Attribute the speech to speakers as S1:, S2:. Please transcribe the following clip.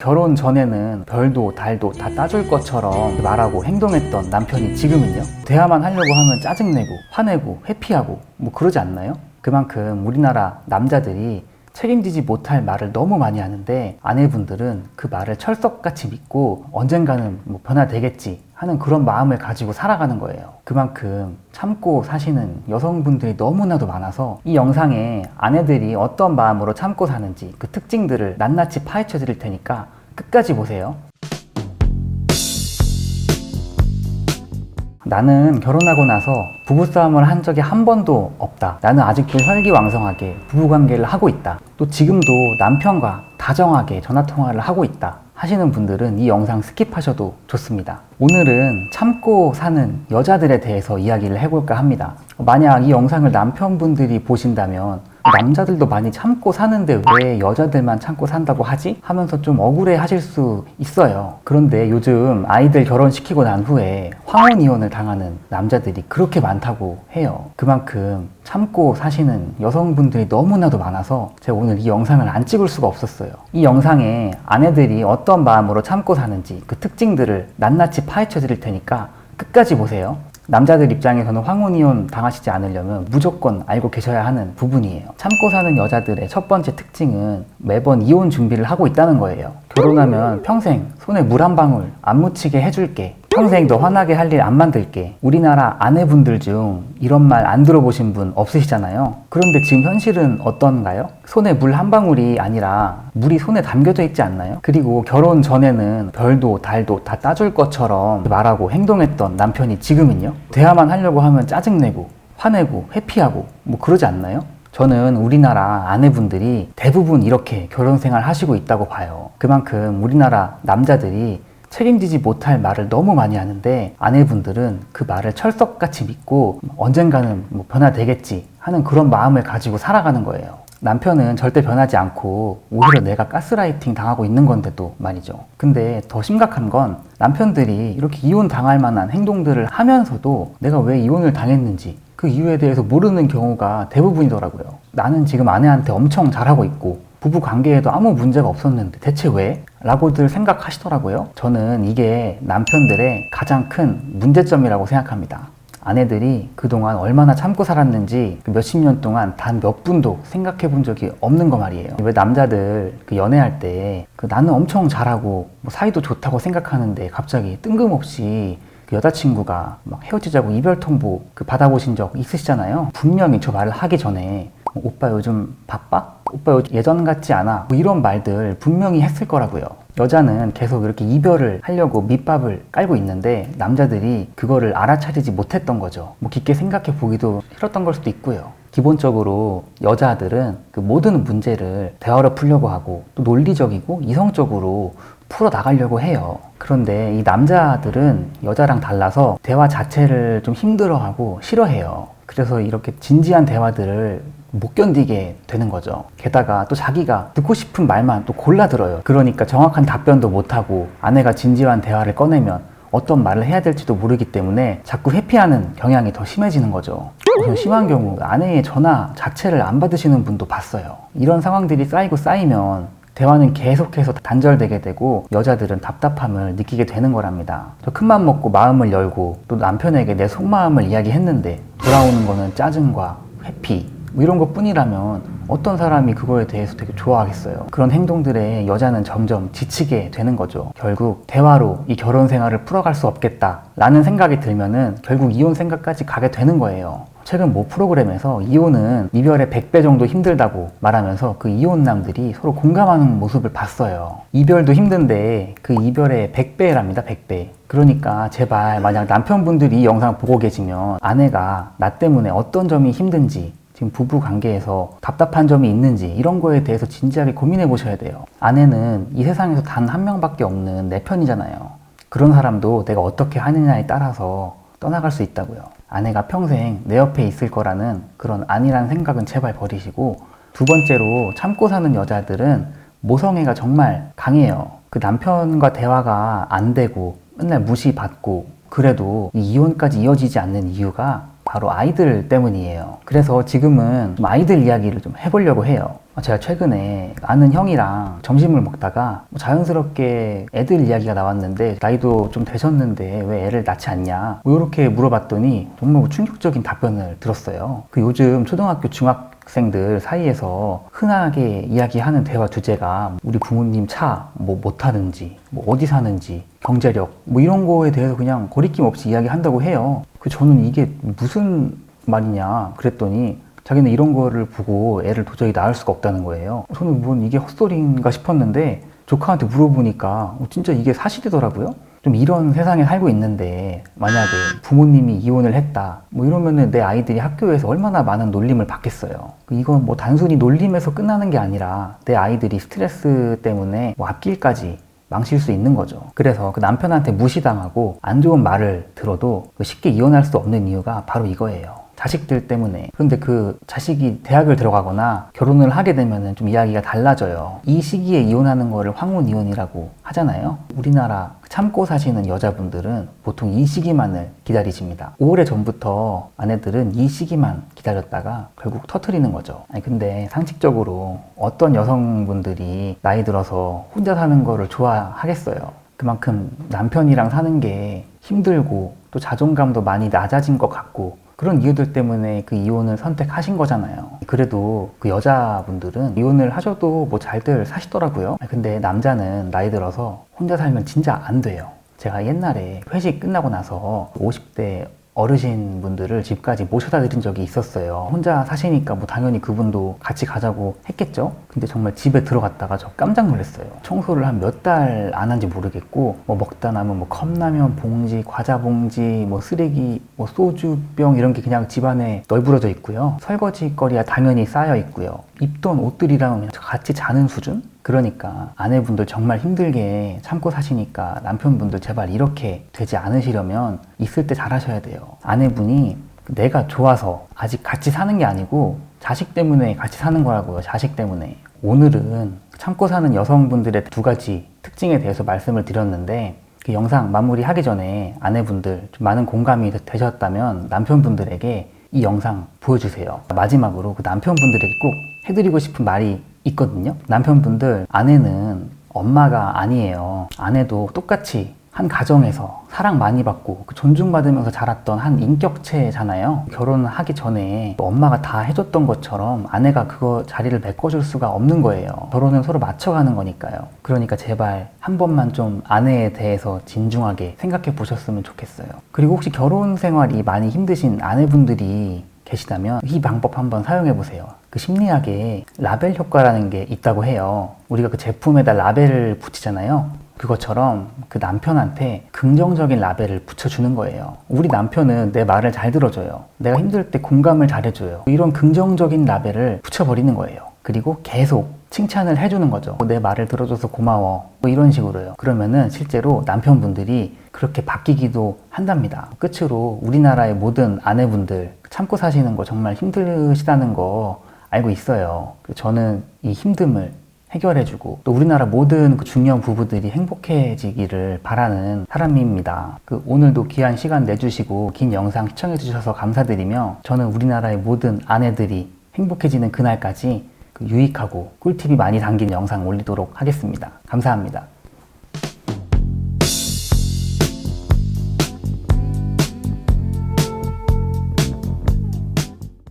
S1: 결혼 전에는 별도 달도 다 따줄 것처럼 말하고 행동했던 남편이 지금은요? 대화만 하려고 하면 짜증내고 화내고 회피하고 뭐 그러지 않나요? 그만큼 우리나라 남자들이 책임지지 못할 말을 너무 많이 하는데 아내분들은 그 말을 철석같이 믿고 언젠가는 뭐 변화되겠지 하는 그런 마음을 가지고 살아가는 거예요. 그만큼 참고 사시는 여성분들이 너무나도 많아서 이 영상에 아내들이 어떤 마음으로 참고 사는지 그 특징들을 낱낱이 파헤쳐 드릴 테니까 끝까지 보세요. 나는 결혼하고 나서 부부싸움을 한 적이 한 번도 없다. 나는 아직도 혈기왕성하게 부부관계를 하고 있다. 또 지금도 남편과 다정하게 전화통화를 하고 있다. 하시는 분들은 이 영상 스킵하셔도 좋습니다. 오늘은 참고 사는 여자들에 대해서 이야기를 해볼까 합니다. 만약 이 영상을 남편분들이 보신다면 남자들도 많이 참고 사는데 왜 여자들만 참고 산다고 하지? 하면서 좀 억울해 하실 수 있어요. 그런데 요즘 아이들 결혼시키고 난 후에 황혼 이혼을 당하는 남자들이 그렇게 많다고 해요. 그만큼 참고 사시는 여성분들이 너무나도 많아서 제가 오늘 이 영상을 안 찍을 수가 없었어요. 이 영상에 아내들이 어떤 마음으로 참고 사는지 그 특징들을 낱낱이 파헤쳐 드릴 테니까 끝까지 보세요. 남자들 입장에서는 황혼이혼 당하시지 않으려면 무조건 알고 계셔야 하는 부분이에요. 참고 사는 여자들의 첫 번째 특징은 매번 이혼 준비를 하고 있다는 거예요. 결혼하면 평생 손에 물 한 방울 안 묻히게 해줄게. 평생 너 화나게 할 일 안 만들게. 우리나라 아내분들 중 이런 말 안 들어보신 분 없으시잖아요. 그런데 지금 현실은 어떤가요? 손에 물 한 방울이 아니라 물이 손에 담겨져 있지 않나요? 그리고 결혼 전에는 별도 달도 다 따줄 것처럼 말하고 행동했던 남편이 지금은요? 대화만 하려고 하면 짜증내고 화내고 회피하고 뭐 그러지 않나요? 저는 우리나라 아내분들이 대부분 이렇게 결혼 생활 하시고 있다고 봐요. 그만큼 우리나라 남자들이 책임지지 못할 말을 너무 많이 하는데 아내분들은 그 말을 철석같이 믿고 언젠가는 뭐 변화되겠지 하는 그런 마음을 가지고 살아가는 거예요. 남편은 절대 변하지 않고 오히려 내가 가스라이팅 당하고 있는 건데도 말이죠. 근데 더 심각한 건 남편들이 이렇게 이혼 당할 만한 행동들을 하면서도 내가 왜 이혼을 당했는지 그 이유에 대해서 모르는 경우가 대부분이더라고요. 나는 지금 아내한테 엄청 잘하고 있고 부부 관계에도 아무 문제가 없었는데 대체 왜? 라고들 생각하시더라고요. 저는 이게 남편들의 가장 큰 문제점이라고 생각합니다. 아내들이 그동안 얼마나 참고 살았는지 그 몇십 년 동안 단 몇 분도 생각해 본 적이 없는 거 말이에요. 왜 남자들 그 연애할 때 그 나는 엄청 잘하고 뭐 사이도 좋다고 생각하는데 갑자기 뜬금없이 그 여자친구가 막 헤어지자고 이별 통보 그 받아보신 적 있으시잖아요. 분명히 저 말을 하기 전에 어, 오빠 요즘 바빠? 오빠 예전 같지 않아? 뭐 이런 말들 분명히 했을 거라고요. 여자는 계속 이렇게 이별을 하려고 밑밥을 깔고 있는데 남자들이 그거를 알아차리지 못했던 거죠. 뭐 깊게 생각해 보기도 싫었던 걸 수도 있고요. 기본적으로 여자들은 그 모든 문제를 대화로 풀려고 하고 또 논리적이고 이성적으로 풀어 나가려고 해요. 그런데 이 남자들은 여자랑 달라서 대화 자체를 좀 힘들어하고 싫어해요. 그래서 이렇게 진지한 대화들을 못 견디게 되는 거죠. 게다가 또 자기가 듣고 싶은 말만 또 골라 들어요. 그러니까 정확한 답변도 못하고 아내가 진지한 대화를 꺼내면 어떤 말을 해야 될지도 모르기 때문에 자꾸 회피하는 경향이 더 심해지는 거죠. 심한 경우 아내의 전화 자체를 안 받으시는 분도 봤어요. 이런 상황들이 쌓이고 쌓이면 대화는 계속해서 단절되게 되고 여자들은 답답함을 느끼게 되는 거랍니다. 저 큰맘 먹고 마음을 열고 또 남편에게 내 속마음을 이야기했는데 돌아오는 거는 짜증과 회피 뭐 이런 것 뿐이라면 어떤 사람이 그거에 대해서 되게 좋아하겠어요. 그런 행동들에 여자는 점점 지치게 되는 거죠. 결국 대화로 이 결혼 생활을 풀어갈 수 없겠다라는 생각이 들면은 결국 이혼 생각까지 가게 되는 거예요. 최근 모 프로그램에서 이혼은 이별의 100배 정도 힘들다고 말하면서 그 이혼남들이 서로 공감하는 모습을 봤어요. 이별도 힘든데 그 이별의 100배랍니다, 100배. 그러니까 제발 만약 남편분들이 이 영상 보고 계시면 아내가 나 때문에 어떤 점이 힘든지 지금 부부 관계에서 답답한 점이 있는지 이런 거에 대해서 진지하게 고민해 보셔야 돼요. 아내는 이 세상에서 단 한 명밖에 없는 내 편이잖아요. 그런 사람도 내가 어떻게 하느냐에 따라서 떠나갈 수 있다고요. 아내가 평생 내 옆에 있을 거라는 그런 아니라는 생각은 제발 버리시고 두 번째로 참고 사는 여자들은 모성애가 정말 강해요. 그 남편과 대화가 안 되고 맨날 무시받고 그래도 이 이혼까지 이어지지 않는 이유가 바로 아이들 때문이에요. 그래서 지금은 좀 아이들 이야기를 좀 해보려고 해요. 제가 최근에 아는 형이랑 점심을 먹다가 뭐 자연스럽게 애들 이야기가 나왔는데 나이도 좀 되셨는데 왜 애를 낳지 않냐 뭐 이렇게 물어봤더니 정말 충격적인 답변을 들었어요. 그 요즘 초등학교 중학 생들 사이에서 흔하게 이야기하는 대화 주제가 우리 부모님 차뭐못 타는지 뭐 어디 사는지 경제력 뭐 이런 거에 대해서 그냥 거리낌 없이 이야기한다고 해요. 그 저는 이게 무슨 말이냐 그랬더니 자기는 이런 거를 보고 애를 도저히 낳을 수가 없다는 거예요. 저는 뭔 이게 헛소리인가 싶었는데 조카한테 물어보니까 어, 진짜 이게 사실이더라고요. 좀 이런 세상에 살고 있는데 만약에 부모님이 이혼을 했다 뭐 이러면은 내 아이들이 학교에서 얼마나 많은 놀림을 받겠어요. 이건 뭐 단순히 놀림에서 끝나는 게 아니라 내 아이들이 스트레스 때문에 뭐 앞길까지 망칠 수 있는 거죠. 그래서 그 남편한테 무시당하고 안 좋은 말을 들어도 그 쉽게 이혼할 수 없는 이유가 바로 이거예요. 자식들 때문에. 그런데 그 자식이 대학을 들어가거나 결혼을 하게 되면 좀 이야기가 달라져요. 이 시기에 이혼하는 거를 황혼 이혼이라고 하잖아요. 우리나라 참고 사시는 여자분들은 보통 이 시기만을 기다리십니다. 오래 전부터 아내들은 이 시기만 기다렸다가 결국 터트리는 거죠. 아니 근데 상식적으로 어떤 여성분들이 나이 들어서 혼자 사는 거를 좋아하겠어요. 그만큼 남편이랑 사는 게 힘들고 또 자존감도 많이 낮아진 것 같고 그런 이유들 때문에 그 이혼을 선택하신 거잖아요. 그래도 그 여자분들은 이혼을 하셔도 뭐 잘들 사시더라고요. 근데 남자는 나이 들어서 혼자 살면 진짜 안 돼요. 제가 옛날에 회식 끝나고 나서 50대 어르신 분들을 집까지 모셔다 드린 적이 있었어요. 혼자 사시니까 뭐 당연히 그분도 같이 가자고 했겠죠? 근데 정말 집에 들어갔다가 저 깜짝 놀랐어요. 청소를 한 몇 달 안 한지 모르겠고, 뭐 먹다 남은 뭐 컵라면 봉지, 과자 봉지, 뭐 쓰레기, 뭐 소주병 이런 게 그냥 집안에 널브러져 있고요. 설거지 거리가 당연히 쌓여 있고요. 입던 옷들이랑 같이 자는 수준? 그러니까 아내분들 정말 힘들게 참고 사시니까 남편분들 제발 이렇게 되지 않으시려면 있을 때 잘하셔야 돼요. 아내분이 내가 좋아서 아직 같이 사는 게 아니고 자식 때문에 같이 사는 거라고요. 자식 때문에. 오늘은 참고 사는 여성분들의 두 가지 특징에 대해서 말씀을 드렸는데 그 영상 마무리 하기 전에 아내분들 좀 많은 공감이 되셨다면 남편분들에게 이 영상 보여주세요. 마지막으로 그 남편분들에게 꼭 해드리고 싶은 말이 있거든요. 남편분들, 아내는 엄마가 아니에요. 아내도 똑같이 한 가정에서 사랑 많이 받고 그 존중받으면서 자랐던 한 인격체잖아요. 결혼하기 전에 엄마가 다 해줬던 것처럼 아내가 그거 자리를 메꿔줄 수가 없는 거예요. 결혼은 서로 맞춰가는 거니까요. 그러니까 제발 한 번만 좀 아내에 대해서 진중하게 생각해 보셨으면 좋겠어요. 그리고 혹시 결혼 생활이 많이 힘드신 아내분들이 계시다면 이 방법 한번 사용해 보세요. 그 심리학에 라벨 효과라는 게 있다고 해요. 우리가 그 제품에다 라벨을 붙이잖아요. 그것처럼 그 남편한테 긍정적인 라벨을 붙여주는 거예요. 우리 남편은 내 말을 잘 들어줘요. 내가 힘들 때 공감을 잘해줘요. 이런 긍정적인 라벨을 붙여버리는 거예요. 그리고 계속 칭찬을 해주는 거죠. 내 말을 들어줘서 고마워. 뭐 이런 식으로요. 그러면은 실제로 남편분들이 그렇게 바뀌기도 한답니다. 끝으로 우리나라의 모든 아내분들 참고 사시는 거 정말 힘드시다는 거 알고 있어요. 저는 이 힘듦을 해결해주고 또 우리나라 모든 그 중년 부부들이 행복해지기를 바라는 사람입니다. 그 오늘도 귀한 시간 내주시고 긴 영상 시청해주셔서 감사드리며 저는 우리나라의 모든 아내들이 행복해지는 그날까지 그 유익하고 꿀팁이 많이 담긴 영상 올리도록 하겠습니다. 감사합니다.